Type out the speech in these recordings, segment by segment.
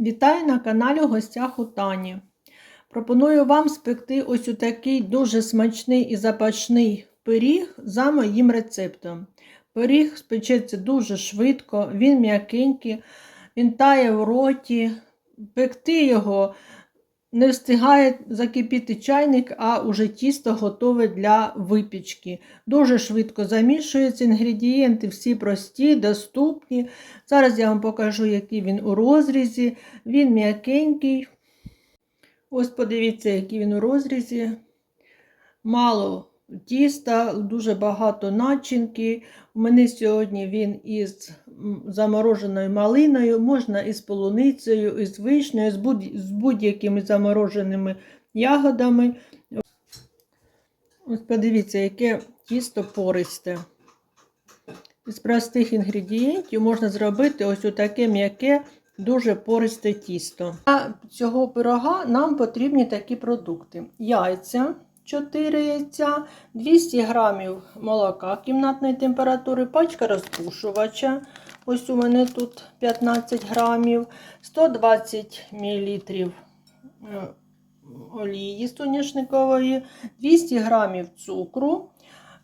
Вітаю на каналі гостях у Тані. Пропоную вам спекти ось такий дуже смачний і запашний пиріг за моїм рецептом. Пиріг спечеться дуже швидко, він м'якенький, він тає в роті. Пекти його не встигає закипіти чайник, а уже тісто готове для випічки. Дуже швидко замішується. Інгредієнти всі прості, доступні. Зараз я вам покажу, який він у розрізі. Він м'якенький. Ось подивіться, який він у розрізі. Мало тіста, дуже багато начинки. У мене сьогодні він із замороженою малиною, можна із полуницею, із вишнею, з будь-якими замороженими ягодами. Ось подивіться, яке тісто пористе. З простих інгредієнтів можна зробити ось таке м'яке, дуже пористе тісто. Для цього пирога нам потрібні такі продукти: яйця. 4 яйця, 200 грамів молока кімнатної температури, пачка розпушувача. Ось у мене тут 15 грамів, 120 мл олії соняшникової, 200 грамів цукру,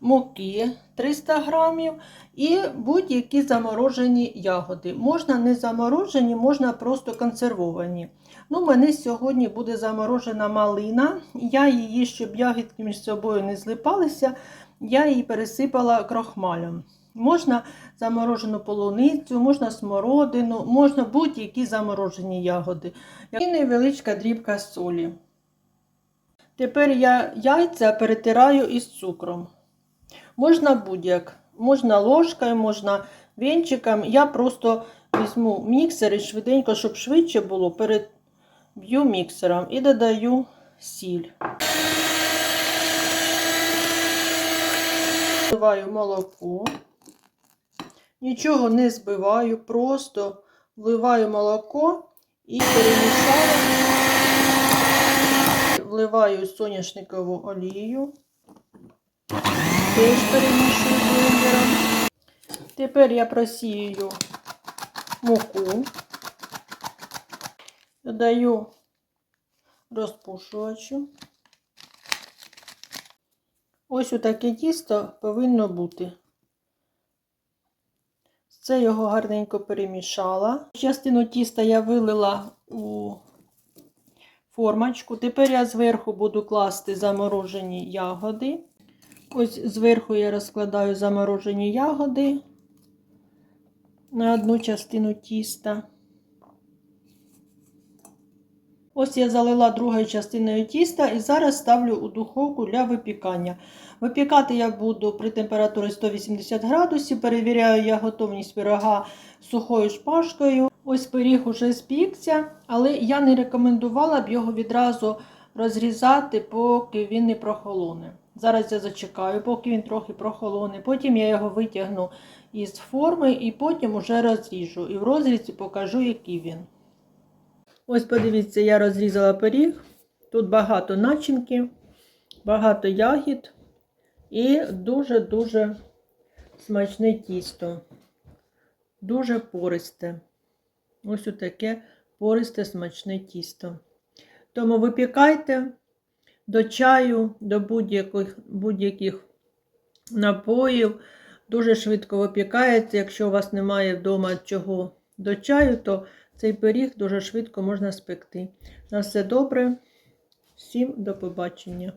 муки 300 грамів і будь-які заморожені ягоди. Можна не заморожені, можна просто консервовані. Ну, У мене сьогодні буде заморожена малина. Я її, щоб ягідки між собою не злипалися, я її пересипала крохмалем. Можна заморожену полуницю, можна смородину, можна будь-які заморожені ягоди. І невеличка дрібка солі. Тепер я яйця перетираю із цукром. Можна будь-як, можна ложкою, можна венчиком. Я просто візьму міксер і швиденько, щоб швидше було, переб'ю міксером і додаю сіль. Вливаю молоко. Нічого не збиваю, просто вливаю молоко і перемішаю, вливаю соняшникову олію. Теж перемішую блендером. Тепер я просію муку, додаю розпушувачу. Ось таке тісто повинно бути. Це його гарненько перемішала. Частину тіста я вилила у формочку. Тепер я зверху буду класти заморожені ягоди. Ось зверху я розкладаю заморожені ягоди на одну частину тіста. Ось я залила другою частиною тіста і зараз ставлю у духовку для випікання. Випікати я буду при температурі 180 градусів. Перевіряю я готовність пирога сухою шпажкою. Ось пиріг уже спікся, але я не рекомендувала б його відразу розрізати, поки він не прохолоне. Зараз я зачекаю, поки він трохи прохолоне. Потім я його витягну із форми і потім уже розріжу. І в розрізі покажу, який він. Ось, подивіться, я розрізала пиріг. Тут багато начинки, багато ягід і дуже-дуже смачне тісто. Дуже пористе. Ось таке пористе смачне тісто. Тому випікайте до чаю, до будь-яких будь напоїв. Дуже швидко випікається. Якщо у вас немає вдома чого до чаю, то цей пиріг дуже швидко можна спекти. На все добре. Всім до побачення!